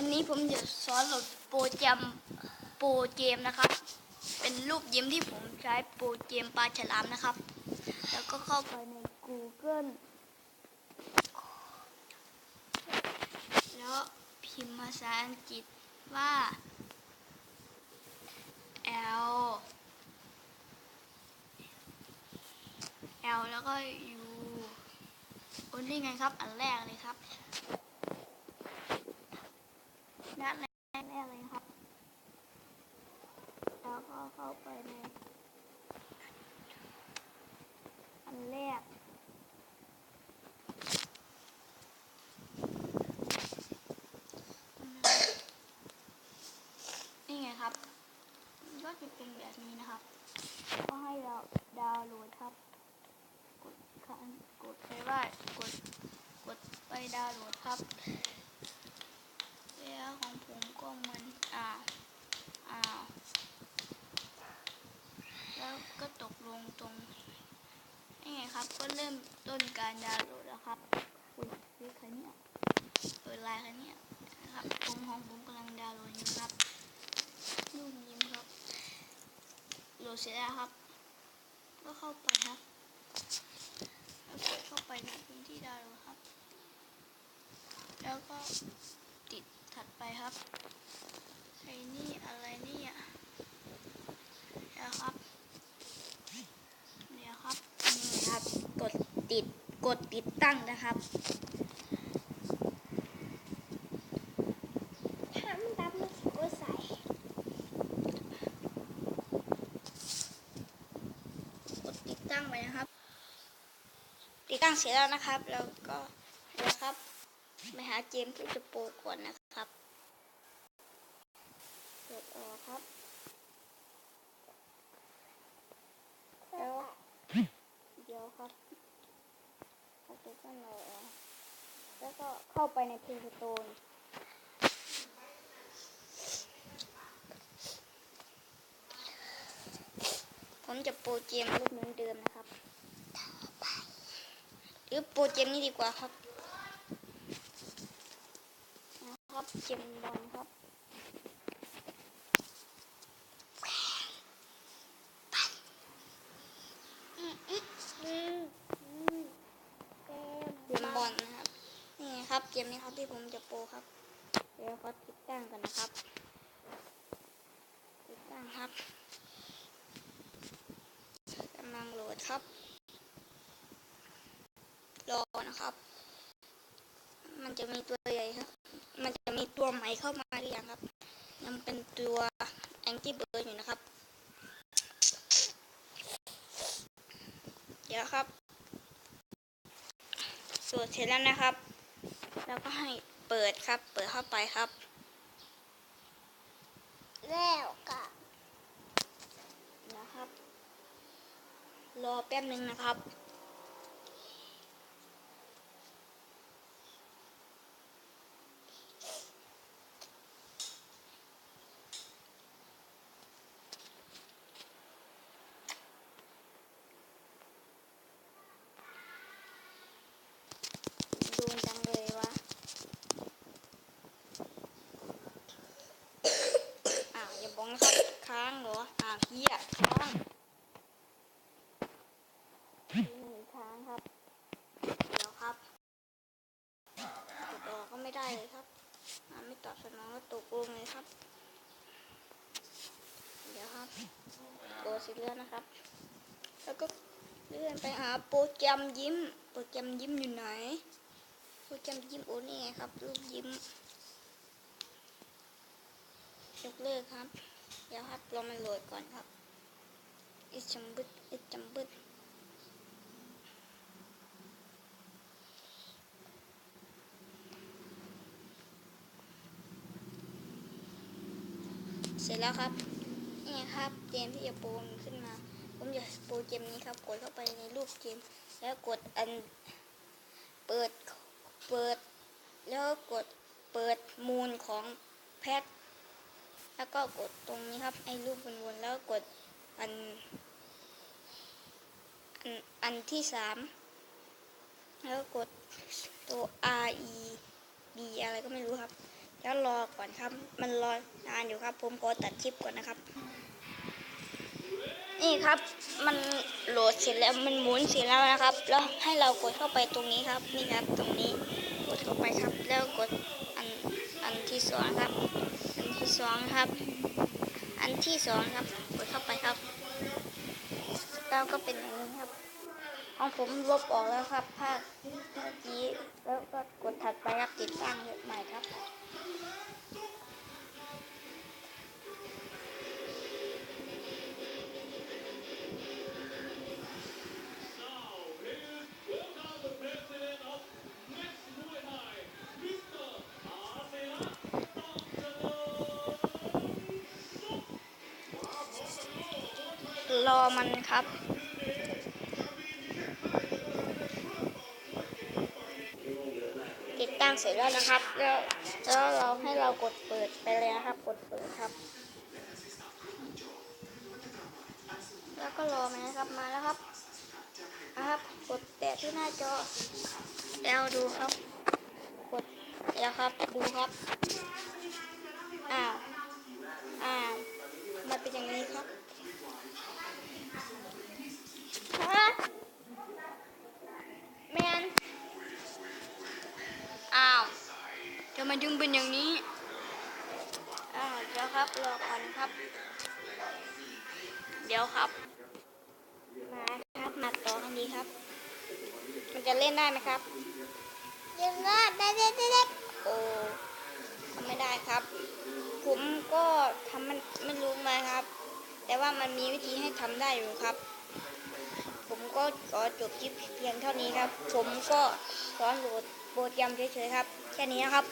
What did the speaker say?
วันนี้ผมจะสอนโหลดโปรแกรมโปรเกมนะครับ เป็นรูปยิ้มที่ผมใช้โปรเกมปลาฉลามนะครับ แล้วก็เข้าไปใน Google แล้วพิมพ์ภาษาอังกฤษว่า L L แล้วก็ U โอ้นี่ไงครับ อันแรกเลยครับ หน้าแรกแรกเลยครับ แล้วก็เข้าไปในอันแรกนี่ไงครับ ก็จะเป็นแบบนี้นะครับ ก็ให้เราดาวน์โหลดครับ กดคันกดไปว่ากด กดไปดาวน์โหลดครับ ของมก็มันอ้าวอ้าวแล้วก็ตกลงตรงนี่ไงครับ ก็เริ่มต้นการดาวน์โหลดแล้วครับอุ้ยเฮ้ยใครเนี่ยเปิดไลน์ใครเนี่ยนะครับผมของผมกำลังดาวน์โหลดอยู่ครับรูปยิ้มครับโหลดเสร็จแล้วครับ ก็เข้าไปครับเข้าไปในพื้นที่ดาวน์โหลดครับ แล้วก็ ถัดไปครับไอ้นี่อะไรนี่ยเดี๋ยวครับเดี๋ยวครับนี่ครับ กดติดกดติดตั้งนะครับทำแบบนี้ก็ใส่กดติดตั้งไปนะครับ ติดตั้งเสร็จแล้วนะครับ แล้วก็นะครับไปหาเกมที่จะโปรก่อนนะครับ เปิดออกครับแล้วเดี๋ยวครับเอาตัวกันหน่อยออกแล้วก็เข้าไปใน Play Store ผมจะโปรเกมรูปเหมือนเดิมนะครับหรือโปรเกมนี้ดีกว่าครับ นะครับเกมบอลครับ อืมอืมอืมเต็ม เกมบอลนะครับ นี่ ครับเกมนี้ครับที่ผมจะโปรครับ เดี๋ยวเขาติดตั้งกันนะครับ ติดตั้งครับกำลังโหลดครับ รอนะครับ มันจะมีตัวใหญ่ครับ มันจะมีตัวใหม่เข้ามาหรือยังครับ ยังเป็นตัวแองกี้เบิร์ดอยู่นะครับ เดี๋ยวครับ สวดเสร็จแล้วนะครับ แล้วก็ให้เปิดครับ เปิดเข้าไปครับ แล้วก็นะครับ รอแป๊บหนึ่งนะครับ ดูจังเลยวะ อ้าวอย่าบอกนะครับ ค้างเหรอ อ้าวเฮียค้างหนึ่งค้างครับ เดี๋ยวครับกดออกก็ไม่ได้เลยครับอ่าไม่ตอบสนองตกลงเลยครับ เดี๋ยวครับโกดเสร็จแล้วนะครับ แล้วก็เลื่อนไปหาโปรแกรมยิ้ม โปรแกรมยิ้มอยู่ไหน โปรแกรมยิ้มโอ้นี่ไงครับรูปยิ้มยกเลิกครับ เดี๋ยวครับรอมันโหลดก่อนครับอิจัมบึดอิจัมบึดเสร็ จแล้วครับ นี่ครับเกมที่จะโปรขึ้นมา ผมจะโปรเกมนี้ครับ กดเข้าไปในรูปเกม แล้วกดอันเปิดเปิด แล้วกดเปิดมูลของแพทแล้วก็กดตรงนี้ครับ ไอ้รูปวนๆแล้วกดอัน อันอันที่สามแล้วกดตัว R E D อะไรก็ไม่รู้ครับ แล้วรอก่อนครับ มันรอนานอยู่ครับ ผมขอตัดคลิปก่อนนะครับ นี่ครับ มันโหลดเสร็จแล้วมันหมุนเสร็จแล้วนะครับ แล้วให้เรากดเข้าไปตรงนี้ครับ นี่ครับ ตรงนี้ กดเข้าไปครับ แล้วกดอันอันที่สองครับ อันที่สองครับ อันที่สองครับ กดเข้าไปครับ แล้วก็เป็นอย่างนี้ครับของผมลบออกแล้วครับภาคเมื่อกี้แล้วก็กดถัดไปครับ รอมันครับ ติดตั้งเสร็จแล้วนะครับ แล้วแล้วเราให้เรากดเปิดไปเลยนะครับ กดเปิดครับ แล้วก็รอมันนะครับมาแล้วครับนะครับกดแตะที่หน้าจอแล้วดูครับ กดแล้วครับดูครับอ้าวอ้าวมันเป็นอย่างนี้ครับฮะแมน อ้าว จะมาจึงเป็นอย่างนี้อ้าวเดี๋ยวครับรอก่อนครับ เดี๋ยวครับ มาครับมาต่อกันดีครับ มันจะเล่นได้ไหมครับยังไงได้ได้ได้ได้โอ้ทำไม่ได้ครับ ผมก็ทำมันไม่รู้มาครับ แต่ว่ามันมีวิธีให้ทำได้อยู่ครับผมก็ขอจบคลิปเพียงเท่านี้ครับ ผมก็สอนโหลดโปรแกรมเฉยๆครับ แค่นี้นะครับ